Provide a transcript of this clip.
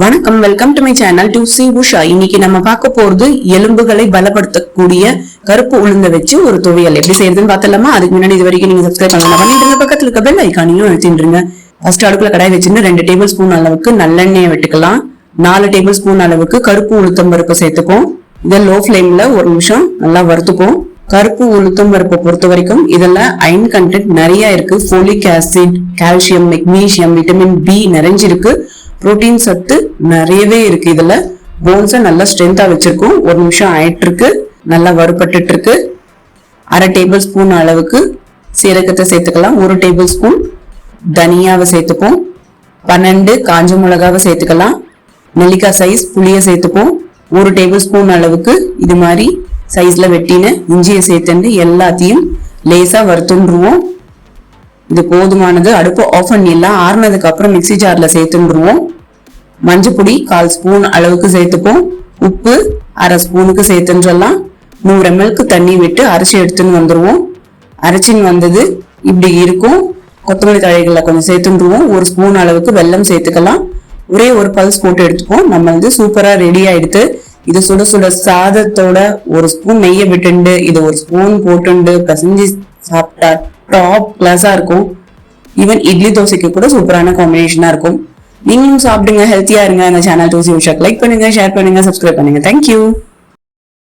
வணக்கம் welcome to my channel டு சி உஷா இன்னைக்கு நம்ம பார்க்க போறது எலும்புகளை பலப்படுத்தக்கூடிய கருப்பு உளுந்த வச்சு ஒரு துவையல். எப்படி செய்யறதுன்னு பார்த்தலாமா அதுக்கு முன்னாடி இது வரைக்கும் நீங்க சப்ஸ்கிரைப் பண்ணலாம் பண்ணிட்டு இருங்க பக்கத்துல இருக்க பெல் ஐக்கானையும் அழுத்திட்டுருங்க ஃபர்ஸ்ட் அடுப்புல கடாய் வச்சிருந்து ரெண்டு டேபிள் ஸ்பூன் அளவுக்கு நல்லெண்ணெயை விட்டுக்கலாம். நாலு டேபிள் ஸ்பூன் அளவுக்கு கருப்பு உளுத்தம் பருப்பு சேர்த்துப்போம். இதை லோ ஃப்ளேம்ல ஒரு நிமிஷம் நல்லா வறுத்துப்போம். கருப்பு உளுத்தம் பருப்பை பொறுத்த வரைக்கும் இதுல அயன் கண்டென்ட் நிறைய இருக்கு. Folic acid calcium magnesium vitamin B நிறைஞ்சிருக்கு. புரோட்டீன் சத்து நிறையவே இருக்கு இதுல. போன்ஸை நல்லா ஸ்ட்ரென்த்தா வச்சிருக்கும். ஒரு நிமிஷம் ஆயிட்டு இருக்கு நல்லா வறுபட்டுட்டு இருக்கு அரை டேபிள் ஸ்பூன் அளவுக்கு சீரகத்தை சேர்த்துக்கலாம். ஒரு டேபிள் ஸ்பூன் தனியாவை சேர்த்துப்போம். பன்னெண்டு காஞ்ச மிளகாவை சேர்த்துக்கலாம். நெல்லிக்காய் சைஸ் புளியை சேர்த்துப்போம். ஒரு டேபிள் ஸ்பூன் அளவுக்கு இது மாதிரி சைஸ்ல வெட்டின இஞ்சியை சேர்த்துட்டு எல்லாத்தையும் லேசா வறுத்துருவோம் இது போதுமானது அடுப்பு ஆஃப் பண்ணிடலாம். ஆறுனதுக்கு அப்புறம் மிக்ஸி ஜார்ல சேர்த்துருவோம் மஞ்சள் பொடி கால் ஸ்பூன் அளவுக்கு சேர்த்துப்போம். உப்பு அரை ஸ்பூனுக்கு சேர்த்துன்றலாம் நூறு எம்எல்க்கு தண்ணி விட்டு அரைச்சி எடுத்துன்னு வந்துடுவோம் அரைச்சின்னு வந்தது இப்படி இருக்கும். கொத்தமல்லி தழைகளை கொஞ்சம் சேர்த்துருவோம் ஒரு ஸ்பூன் அளவுக்கு வெல்லம் சேர்த்துக்கலாம். ஒரே ஒரு பல்ஸ் போட்டு எடுத்துப்போம். நம்ம வந்து சூப்பராக ரெடி ஆயிடுத்து இது சுட சுட சாதத்தோட ஒரு ஸ்பூன் நெய்யை விட்டுண்டு இது ஒரு ஸ்பூன் போட்டுண்டு பசஞ்சு சாப்பிட்டா டாப் கிளாஸாக இருக்கும். ஈவன் இட்லி தோசைக்கு கூட சூப்பரான காம்பினேஷனா இருக்கும். நீங்களும் சாப்பிடுங்க ஹெல்த்தியாக இருங்க. இந்த சேனல் தோசி உஷாக் லைக் பண்ணுங்க ஷேர் பண்ணுங்க சப்ஸ்கிரைப் பண்ணுங்க. Thank you